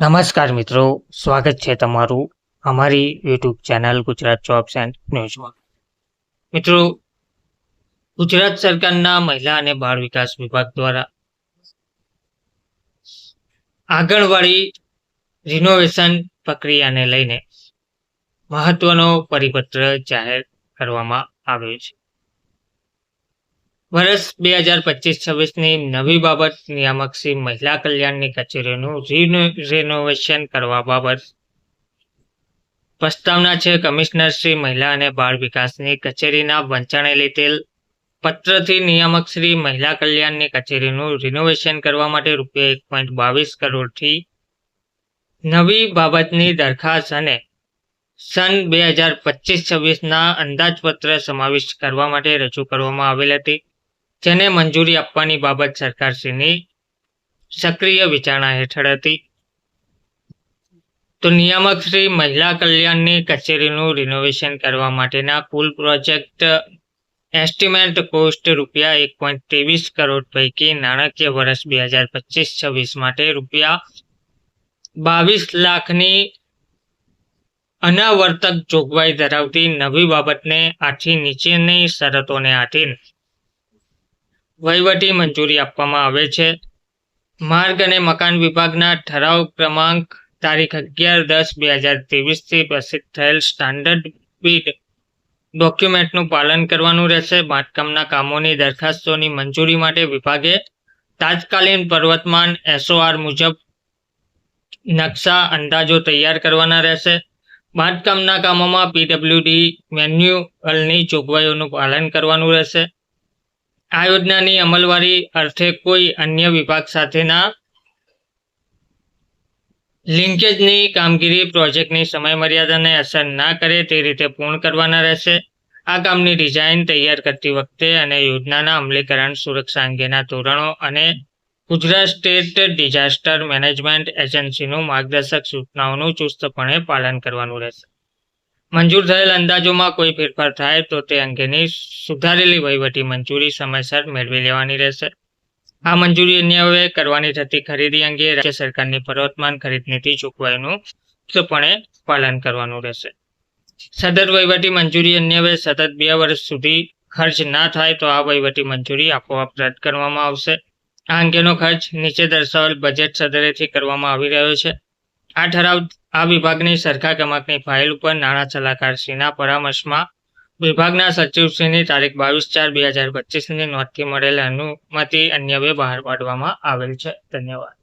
નમસ્કાર મિત્રો, સ્વાગત છે તમારું અમારી YouTube channel Gujarat jobs and ન્યૂઝમાં મિત્રો, ગુજરાત સરકારના મહિલા અને બાળ વિકાસ વિભાગ દ્વારા આંગણવાડી રિનોવેશન પ્રક્રિયાને લઈને મહત્વનો પરિપત્ર જાહેર કરવામાં આવ્યો છે. વર્ષ બે હજાર પચીસ છવ્વીસની નવી બાબત નિયામક શ્રી મહિલા કલ્યાણની કચેરીનું રિનો- રિનોવેશન કરવા બાબત પ્રસ્તાવના છે. કમિશનર શ્રી મહિલા અને બાળ વિકાસની કચેરીના વંચાણે લીધેલ પત્રથી નિયામક શ્રી મહિલા કલ્યાણની કચેરીનું રિનોવેશન કરવા માટે રૂપિયા એક પોઈન્ટ બાવીસ કરોડથી નવી બાબતની દરખાસ્ત અને સન બે હજાર પચીસ છવ્વીસના અંદાજપત્ર સમાવિષ્ટ કરવા માટે રજૂ કરવામાં આવેલ હતી. જેને મંજૂરી આપવાની બાબત સરકારશ્રીની સક્રિય વિચારણા હેઠળ હતી. તો નિયામક મહિલા કલ્યાણની કચેરીનું રિનોવેશન કરવા માટેના કુલ પ્રોજેક્ટ એસ્ટિમેટ કોસ્ટ રૂપિયા એક પોઈન્ટ ત્રેવીસ કરોડ પૈકી નાણાકીય વર્ષ બે હજાર પચીસ છવ્વીસ માટે રૂપિયા બાવીસ લાખની અનાવર્તક જોગવાઈ ધરાવતી નવી બાબતને આથી નીચેની શરતોને આધીન વહીવટી મંજૂરી આપવામાં આવે છે. માર્ગ અને મકાન વિભાગના ઠરાવ ક્રમાંક તારીખ અગિયાર દસ બે હજાર ત્રેવીસથી પ્રસિદ્ધ થયેલ સ્ટાન્ડર્ડ બીડ ડોક્યુમેન્ટનું પાલન કરવાનું રહેશે. બાંધકામના કામોની દરખાસ્તોની મંજૂરી માટે વિભાગે તાત્કાલીન પર્વતમાન એસઓઆર મુજબ નકશા અંદાજો તૈયાર કરવાના રહેશે. બાંધકામના કામોમાં પીડબ્લ્યુડી મેન્યુઅલની જોગવાઈઓનું પાલન કરવાનું રહેશે. આ યોજનાની અમલવારી અર્થે કોઈ અન્ય વિભાગ સાથેના લિંકેજની કામગીરી, પ્રોજેક્ટની સમયમર્યાદાને અસર ના કરે તે રીતે પૂર્ણ કરવાના રહેશે. આ કામની ડિઝાઇન તૈયાર કરતી વખતે અને યોજનાના અમલીકરણ સુરક્ષા અંગેના ધોરણો અને ગુજરાત સ્ટેટ ડિઝાસ્ટર મેનેજમેન્ટ એજન્સીનું માર્ગદર્શક સૂચનાઓનું ચુસ્તપણે પાલન કરવાનું રહેશે. મંજૂર થયેલ અંદાજોમાં કોઈ ફેરફાર થાય તો તે અંગેની સુધારેલી વહીવટી મંજૂરી સમયસર મેળવી લેવાની રહેશે. આ મંજૂરી અન્યવે કરવાની થતી ખરીદી અંગે રાજ્ય સરકારની પ્રવર્તમાન ખરીદ નીતિ જોગવાઈનું ચુસ્તપણે પાલન કરવાનું રહેશે. સદર વહીવટી મંજૂરી અન્યવે સતત બે વર્ષ સુધી ખર્ચ ના થાય તો આ વહીવટી મંજૂરી આપોઆપ રદ કરવામાં આવશે. આ અંગેનો ખર્ચ નીચે દર્શાવેલ બજેટ સદરેથી કરવામાં આવી રહ્યો છે. આ ઠરાવ આ વિભાગની સરખા ગમકની ફાઇલ ઉપર નાણાં સલાહકારશ્રીના પરામર્શમાં વિભાગના સચિવશ્રીની તારીખ બાવીસ ચાર બે હજાર પચીસની નોંધથી મળેલ અનુમતિ અન્યવે બહાર પાડવામાં આવેલ છે. ધન્યવાદ.